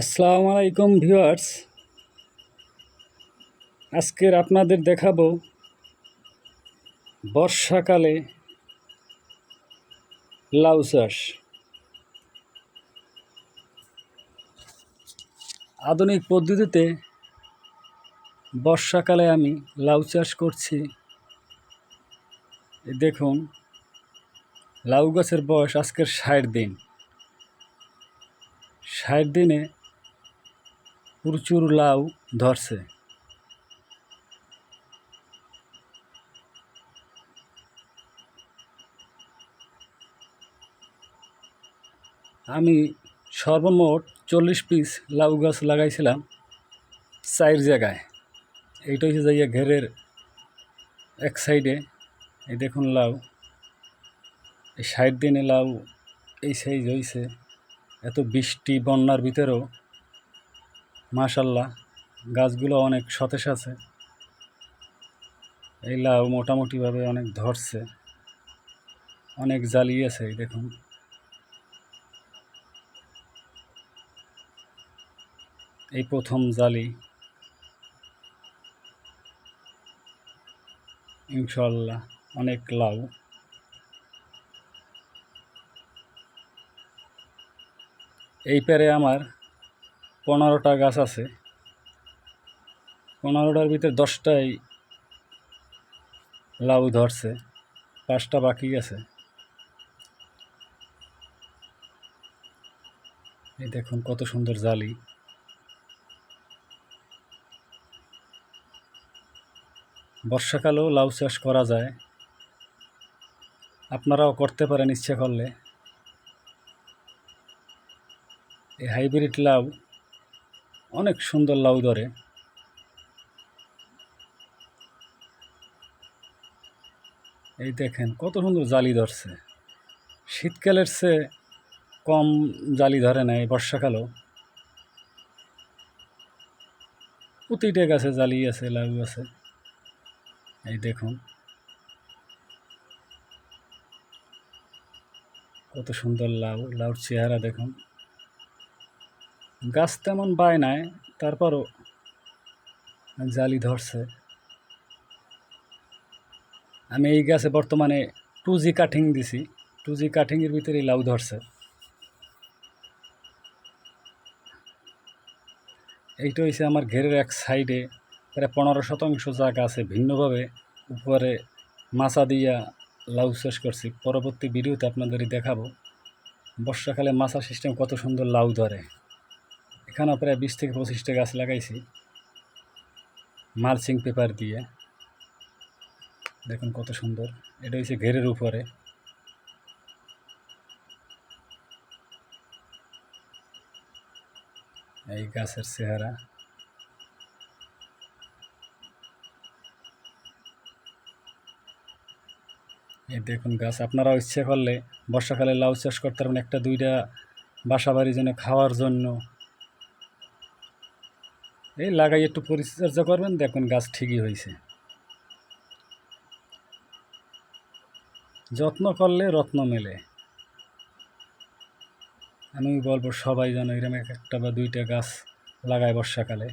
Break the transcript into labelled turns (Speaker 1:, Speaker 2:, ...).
Speaker 1: আসসালামু আলাইকুম ভিউয়ার্স। আজকের আপনাদের দেখাবো বর্ষাকালে লাউ চাষ। আধুনিক পদ্ধতিতে বর্ষাকালে আমি লাউ চাষ করছি। দেখুন, লাউ গাছের বয়স আজকের ষাট দিন। ষাট দিনে প্রচুর লাউ ধরছে। আমি সর্বমোট চল্লিশ পিস লাউ গাছ লাগাইছিলাম চার জায়গায়। এইটা হচ্ছে যাইয়া ঘেরের এক সাইডে, এই দেখুন লাউ। এই ষাট দিনে লাউ এই সাইজ হয়েছে এত বৃষ্টি, বন্যার ভিতরেও মাশাল্লাহ, গাছগুলো অনেক সতেজ আছে। এই লাউ মোটামুটিভাবে অনেক ধরছে। অনেক জ্বালিয়েছে এই দেখুন। এই প্রথম জালি। ইনশাল্লাহ অনেক লাউ। এই পেরে আমার পনেরোটা গাছ আছে। পনেরোটার ভিতরে দশটাই লাউ ধরছে, পাঁচটা বাকি আছে। এই দেখুন কত সুন্দর জালি। বর্ষাকালেও লাউ চাষ করা যায়। আপনারাও করতে পারেন ইচ্ছে করলে। এই হাইব্রিড লাউ অনেক সুন্দর লাউ ধরে। এই দেখেন কত সুন্দর জালি ধরছে। শীতকালের চেয়ে কম জালি ধরে না এই বর্ষাকালেও। প্রতিটা গাছে জালি আছে, লাউ আছে। এই দেখুন। কত সুন্দর লাউ, লাউর চেহারা দেখুন। গাছ তেমন বায় নাই, তারপরও জালি ধরছে। আমি এই গাছে বর্তমানে টু জি কাটিং দিছি, টু জি কাটিংয়ের ভিতরে লাউ ধরছে। এইটা হয়েছে আমার ঘেরের এক সাইডে প্রায় পনেরো শতাংশ জায়গা আছে ভিন্নভাবে। উপরে মাছা দিয়া লাউ চাষ করছি, পরবর্তী ভিডিওতে আপনাদের দেখাবো। বর্ষাকালে মাছা সিস্টেম কত সুন্দর লাউ ধরে। এখানেও প্রায় বিশ থেকে পঁচিশটা গাছ লাগাইছি। মালচিং পেপার দিয়ে। দেখুন কত সুন্দর। এটা হচ্ছে ঘেরের উপরে। এই গাছের চেহারা। এই দেখুন গাছ, আপনারাও ইচ্ছে করলে বর্ষাকালে লাউ চাষ করতে পারবেন একটা দুইটা বাসা বাড়ির জন্য খাওয়ার জন্য। এই লাগাই একটু পরিচর্যা করবেন, দেখুন গাছ ঠিকই হয়েছে। যত্ন করলে রত্ন মেলে। আমি বলব সবাই যেন এরকম এক একটা বা দুইটা গাছ লাগায় বর্ষাকালে।